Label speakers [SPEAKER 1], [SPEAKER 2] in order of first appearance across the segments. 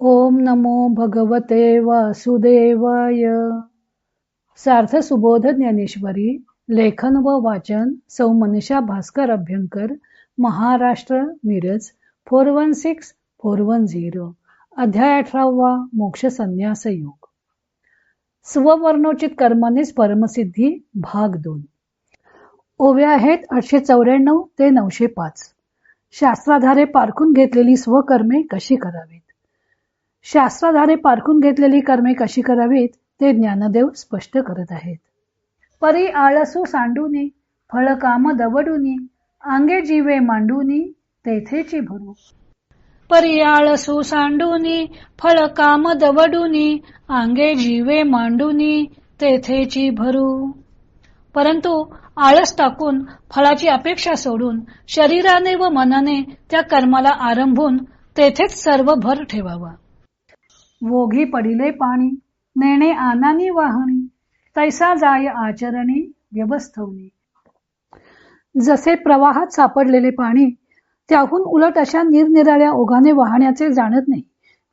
[SPEAKER 1] ओम नमो भगवते वासुदेवाय. सार्थ सुबोध ज्ञानेश्वरी लेखन व वाचन सौ Manisha Bhaskar Abhyankar Maharashtra Miraj four one six four one zero अध्याय अठरावा मोक्ष संन्यास योग. स्ववर्णोचित कर्मानेच परमसिद्धी भाग दोन. ओव्या आहेत आठशे चौऱ्याण्णव ते नऊशे पाच. शास्त्राधारे पारखून घेतलेली स्वकर्मे कशी करावीत? शास्त्राधारे पारखून घेतलेली कर्मे कशी करावीत ते ज्ञानदेव स्पष्ट करत आहेत. परी आळसू सांडूनी फळ काम दवडूनी अंगे जीवे मांडूनी तेथेची भरू.
[SPEAKER 2] परी आळसू सांडूनी फळ काम दवडूनी अंगे जीवे मांडूनी तेथेची भरू. परंतु आळस टाकून फळाची अपेक्षा सोडून शरीराने व मनाने त्या कर्माला आरंभून तेथेच सर्व भर ठेवावा.
[SPEAKER 1] वोघी पडिले पाणी नेणे आनानी वाहणी तैसा जाय आचरणी व्यवस्थवणी. जसे प्रवाहात सापडलेले पाणी त्याहून उलट अशा निरनिराळ्या ओघाने वाहण्याचे जाणत नाही.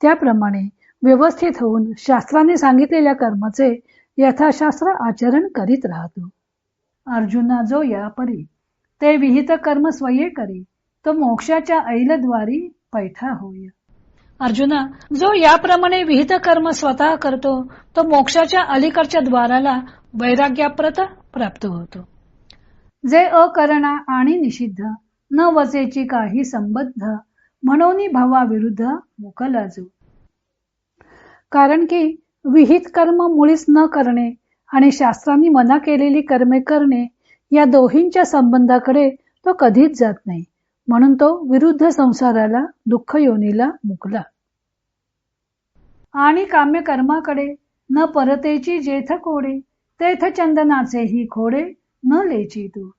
[SPEAKER 1] त्याप्रमाणे व्यवस्थित होऊन शास्त्राने सांगितलेल्या कर्माचे यथाशास्त्र आचरण करीत राहतो. अर्जुना जो या परी ते विहित कर्म स्वये करी तो मोक्षाच्या ऐलद्वारी पैठा होय.
[SPEAKER 2] अर्जुना जो याप्रमाणे विहित कर्म स्वतः करतो तो मोक्षाच्या अलीकडच्या द्वाराला वैराग्याप्रत प्राप्त होतो.
[SPEAKER 1] जे अकरणा आणि निषिद्ध न वचेची काही संबद्ध म्हणून भावाविरुद्ध मुकलाजू कारण की विहित कर्म मुळीच न करणे आणि शास्त्रांनी मना केलेली कर्मे करणे या दोहींच्या संबंधाकडे तो कधीच जात नाही. म्हणून तो विरुद्ध संसाराला दुःख योनीला मुकला. आणि काम्य कर्माकडे न परतेची जेथ कोडे तेथ चंदनाचे ही खोडे न लेची तू.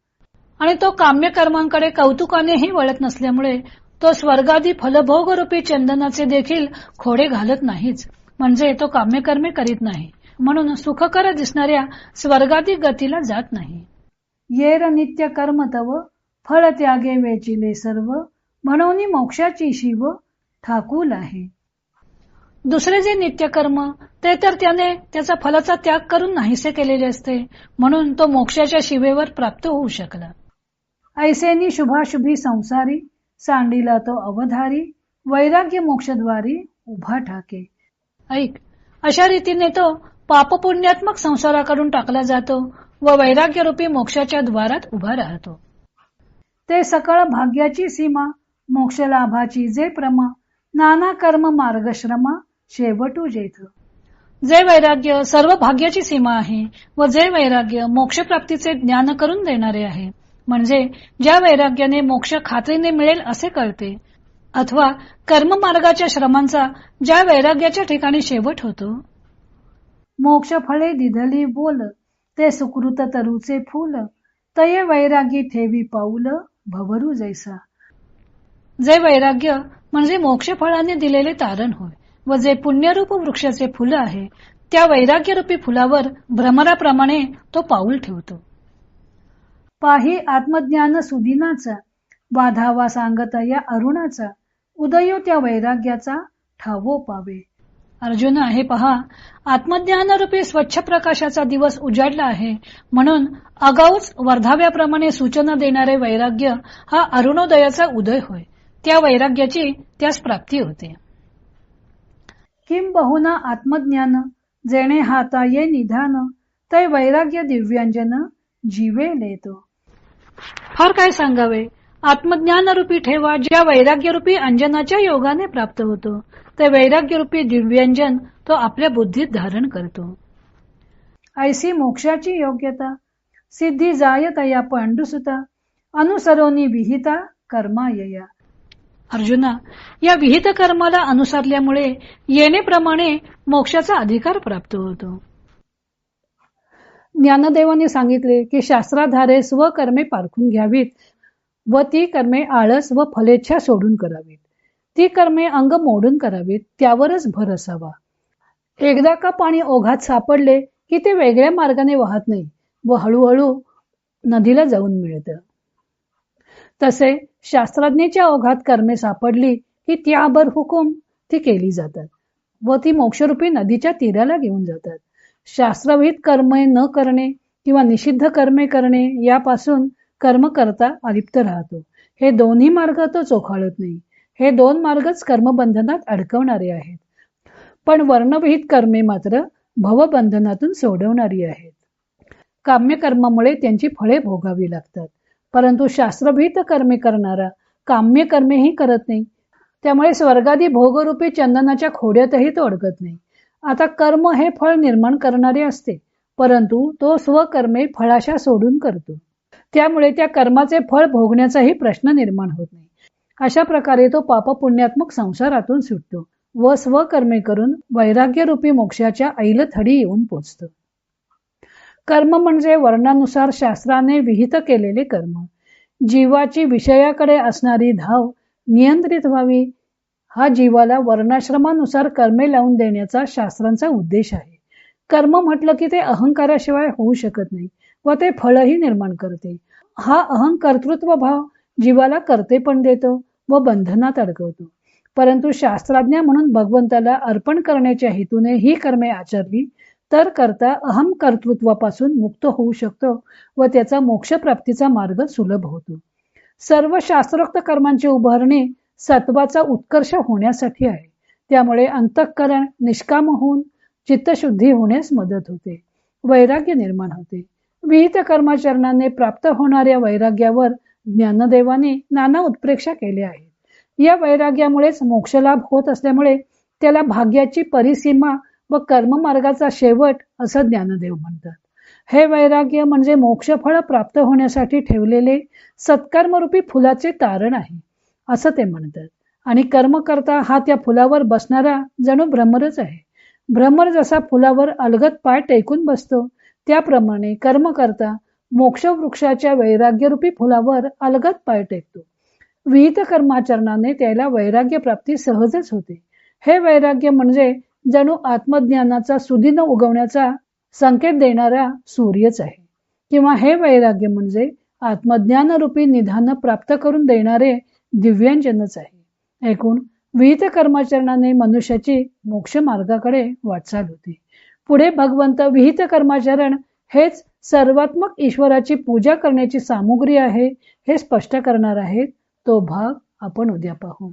[SPEAKER 2] आणि तो काम्य कर्मांकडे कौतुकानेही वळत नसल्यामुळे तो स्वर्गादी फलभोगरूपी चंदनाचे देखील खोडे घालत नाहीच. म्हणजे तो काम्यकर्मे करीत नाही. म्हणून सुखकर दिसणाऱ्या स्वर्गादी गतीला जात नाही.
[SPEAKER 1] येर नित्य कर्म तव फळ त्यागे वेचिले सर्व म्हणून मोक्षाची शिव ठाकूल आहे.
[SPEAKER 2] दुसरे जे नित्यकर्म ते तर त्याने त्याचा फलाचा त्याग करून नाहीसे केलेले असते म्हणून तो मोक्षाच्या शिवेवर प्राप्त होऊ शकला.
[SPEAKER 1] ऐसेनी शुभाशुभी संसारी सांडीला तो अवधारी वैराग्य मोक्षद्वारी उभा ठाके.
[SPEAKER 2] ऐक अशा रीतीने तो पापपुण्यात्मक संसाराकडून टाकला जातो व वैराग्यरूपी मोक्षाच्या द्वारात उभा राहतो.
[SPEAKER 1] ते सकळ भाग्याची सीमा मोक्ष लाभाची जे प्रमा नाना कर्म मार्गश्रमा शेवटू जेथ.
[SPEAKER 2] जे वैराग्य सर्व भाग्याची सीमा आहे व जे वैराग्य मोक्षप्राप्तीचे ज्ञान करून देणारे आहे म्हणजे ज्या वैराग्याने मोक्ष खात्रीने मिळेल असे कळते. अथवा कर्ममार्गाच्या श्रमांचा ज्या वैराग्याच्या ठिकाणी शेवट होतो.
[SPEAKER 1] मोक्ष फळे दिधली बोल ते सुकृत तरुचे फूल तये वैरागी ठेवी पाऊल भवरू जैसा।
[SPEAKER 2] जे वैराग्य म्हणजे मोक्ष फळाने दिलेले तारण होय व जे पुण्यरूप वृक्षाचे फुलं आहे त्या वैराग्यरूपी फुलावर भ्रमराप्रमाणे तो पाऊल ठेवतो.
[SPEAKER 1] पाही आत्मज्ञान सुदिनाचा बाधावा सांगता या अरुणाचा उदयो त्या वैराग्याचा ठावो पावे.
[SPEAKER 2] अर्जुन हे पहा. आत्मज्ञानरूपी स्वच्छ प्रकाशाचा दिवस उजाडला आहे. म्हणून अगाऊच वर्धाव्याप्रमाणे सूचना देणारे वैराग्य हा अरुणोदयाचा उदय होय. त्या वैराग्याची त्यास प्राप्ती होते.
[SPEAKER 1] किम बहुना आत्मज्ञान जेणे हाता ये निधान तै वैराग्य दिव्यांजन जीवे लेतो.
[SPEAKER 2] फार काय सांगावे? आत्मज्ञानरूपी ठेवा ज्या वैराग्यरूपी अंजनाच्या योगाने प्राप्त होतो. ते वैराग्यरूपी दिव्यांजन तो आपल्या बुद्धीत धारण करतो.
[SPEAKER 1] ऐसी मोक्षाची योग्यता. सिद्धी जाय तया पांडुसुता. अनुसरोनी विहिता कर्मायया.
[SPEAKER 2] अर्जुना या विहित कर्माला अनुसरल्यामुळे येणेप्रमाणे मोक्षाचा अधिकार प्राप्त होतो.
[SPEAKER 1] ज्ञानदेवाने सांगितले की शास्त्राधारे स्वकर्मे पारखून घ्यावीत. व ती कर्मे आळस व फलेच्छा सोडून करावीत. ती कर्मे अंग मोडून करावीत त्यावरच भर असावा. एकदा का पाणी ओघात सापडले की ते वेगळ्या मार्गाने वाहत नाही व हळूहळू नदीला जाऊन मिळतं. तसे शास्त्रज्ञेच्या ओघात कर्मे सापडली की त्याबर हुकुम ती केली जातात व ती मोक्षरूपी नदीच्या तीराला घेऊन जातात. शास्त्रविहित कर्मे न करणे किंवा निषिद्ध कर्मे करणे यापासून कर्म करता अलिप्त राहतो. हे दोन्ही मार्ग तो चोखाळत नाही. हे दोन मार्गच कर्मबंधनात अडकवणारे आहेत. पण वर्णविहित कर्मे मात्र भवबंधनातून सोडवणारी आहेत. काम्यकर्मामुळे त्यांची फळे भोगावी लागतात. परंतु शास्त्रभित कर्मे करणारा काम्य कर्मेही करत नाही. त्यामुळे स्वर्गादी भोगरूपी चंदनाच्या खोड्यातही तो अडकत नाही. आता कर्म हे फळ निर्माण करणारे असते परंतु तो स्वकर्मे फळाशा सोडून करतो. त्यामुळे त्या कर्माचे फळ भोगण्याचाही प्रश्न निर्माण होत नाही. अशा प्रकारे तो पापपुण्यात्मक संसारातून सुटतो व स्वकर्मे करून वैराग्यरूपी मोक्षाच्या ऐल थडी येऊन पोचतो. कर्म म्हणजे वर्णानुसार शास्त्राने विहित केलेले कर्म. जीवाची विषयाकडे असणारी धाव नियंत्रित व्हावी हा जीवाला वर्णाश्रमानुसार कर्मे लावून देण्याचा शास्त्रांचा उद्देश आहे. कर्म म्हटलं की ते अहंकाराशिवाय होऊ शकत नाही. व ते फळही निर्माण करते. हा अहंकर्तृत्व भाव जीवाला करते पण देतो व बंधनात अडकवतो. परंतु शास्त्रज्ञ म्हणून भगवंताला अर्पण करण्याच्या हेतूने ही कर्मे आचरली तर करता अहम कर्तृत्वापासून मुक्त होऊ शकतो व त्याचा मोक्षप्राप्तीचा मार्ग सुलभ होतो. सर्व शास्त्रोक्त कर्मांची उभारणी सत्वाचा उत्कर्ष होण्यासाठी आहे. त्यामुळे अंतःकरण निष्काम होऊन चित्तशुद्धी होण्यास मदत होते. वैराग्य निर्माण होते. विहित कर्माचरणाने प्राप्त होणाऱ्या वैराग्यावर ज्ञानदेवाने नाना उत्प्रेक्षा केल्या आहेत या वैराग्यामुळेच मोक्षलाभ होत असल्यामुळे त्याला भाग्याची परिसीमा व कर्ममार्गाचा शेवट असं ज्ञानदेव म्हणतात. हे वैराग्य म्हणजे मोक्षफळ प्राप्त होण्यासाठी ठेवलेले सत्कर्मरूपी फुलाचे तारण आहे असं ते म्हणतात. आणि कर्म करता हा त्या फुलावर बसणारा जणू भ्रमरच आहे. भ्रमर जसा फुलावर अलगत पाय टेकून बसतो त्याप्रमाणे कर्म करता मोक्ष वृक्षाच्या वैराग्यरूपी फुलावर अलगत पाय टेकतो. विहित कर्माचरणाने त्याला वैराग्य प्राप्ती सहजच होते. हे वैराग्य म्हणजे जणू आत्मज्ञानाचा सुदिन उगवण्याचा संकेत देणारा सूर्यच आहे. किंवा हे वैराग्य म्हणजे आत्मज्ञानरूपी निधान प्राप्त करून देणारे दिव्यांजनच आहे. ऐकून विहित कर्माचरणाने मनुष्याची मोक्ष मार्गाकडे वाटचाल होती. पुढे भगवंत विहित कर्माचरण हेच सर्वात्मक ईश्वराची पूजा करण्याची सामुग्री आहे हे स्पष्ट करणार आहेत. तो भाग आपण उद्या पाहू.